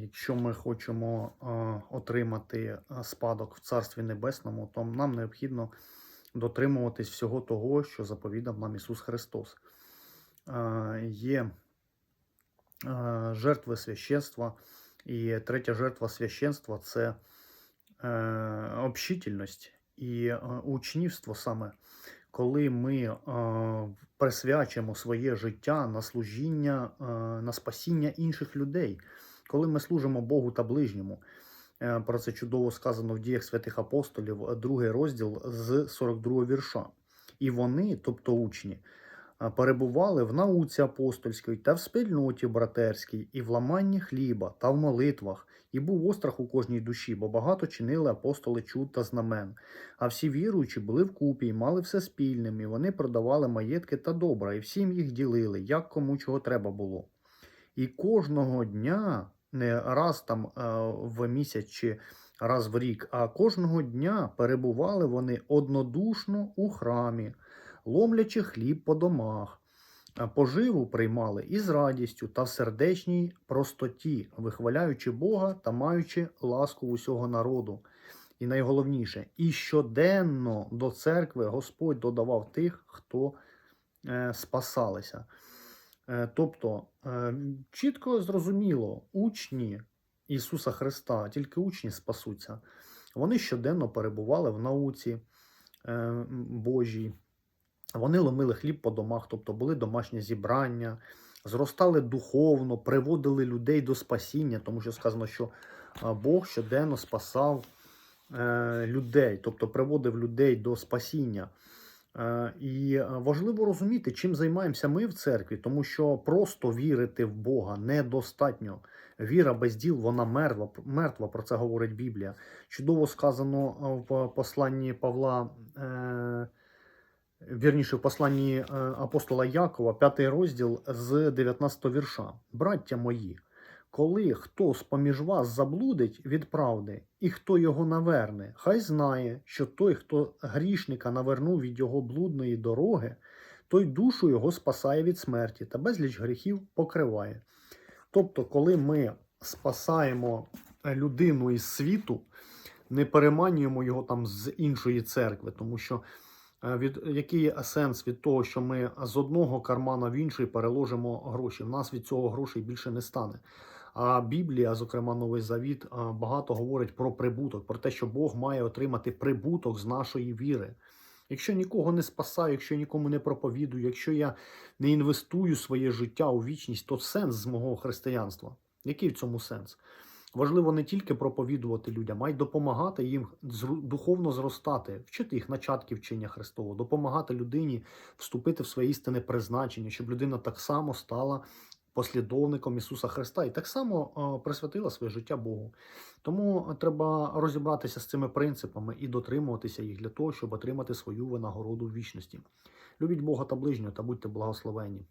Якщо ми хочемо е, отримати е, спадок в Царстві Небесному, то нам необхідно дотримуватись всього того, що заповідав нам Ісус Христос. Е, Є жертви священства, і третя жертва священства це общительність і учнівство саме, коли ми присвячимо своє життя на служіння, на спасіння інших людей, коли ми служимо Богу та ближньому. Е, Про це чудово сказано в діях святих апостолів, е, другий розділ з 42 вірша. І вони, тобто учні, е, перебували в науці апостольській та в спільноті братерській, і в ламанні хліба та в молитвах, і був острах у кожній душі, бо багато чинили апостоли чуд та знамен. А всі віруючі були вкупі і мали все спільним, і вони продавали маєтки та добра, і всім їх ділили, як кому чого треба було. І кожного дня, не раз там е, в місяць чи раз в рік, а кожного дня перебували вони однодушно у храмі, ломлячи хліб по домах. Поживу приймали із радістю та в сердечній простоті, вихваляючи Бога та маючи ласку усього народу. І найголовніше, і щоденно до церкви Господь додавав тих, хто е, спасалися. Е, Тобто, е, чітко зрозуміло, учні Ісуса Христа, тільки учні спасуться. Вони щоденно перебували в науці е, Божій. Вони ломили хліб по домах, тобто були домашні зібрання, зростали духовно, приводили людей до спасіння, тому що сказано, що Бог щоденно спасав людей, тобто приводив людей до спасіння. Е, І е, важливо розуміти, чим займаємося ми в церкві, тому що просто вірити в Бога недостатньо. Віра без діл, вона мертва, мертва, про це говорить Біблія. Чудово сказано е, в посланні Павла, вірніше, в посланні апостола Якова, 5 розділ з 19 вірша. Браття мої, коли хто з-поміж вас заблудить від правди, і хто його наверне, хай знає, що той, хто грішника навернув від його блудної дороги, той душу його спасає від смерті та безліч гріхів покриває. Тобто, коли ми спасаємо е, людину із світу, не переманюємо його там з іншої церкви, тому що е, від який сенс від того, що ми з одного кармана в інший переложимо гроші? В нас від цього грошей більше не стане. А Біблія, зокрема Новий Завіт, багато говорить про прибуток, про те, що Бог має отримати прибуток з нашої віри. Якщо нікого не спасаю, якщо нікому не проповідую, якщо я не інвестую своє життя у вічність, то сенс з мого християнства. Який в цьому сенс? Важливо не тільки проповідувати людям, а й допомагати їм духовно зростати, вчити їх начатків вчення Христового, допомагати людині вступити в своє істинне призначення, щоб людина так само стала послідовником Ісуса Христа і так само е, присвятила своє життя Богу. Тому треба розібратися з цими принципами і дотримуватися їх для того, щоб отримати свою винагороду в вічності. Любіть Бога та ближнього та будьте благословені.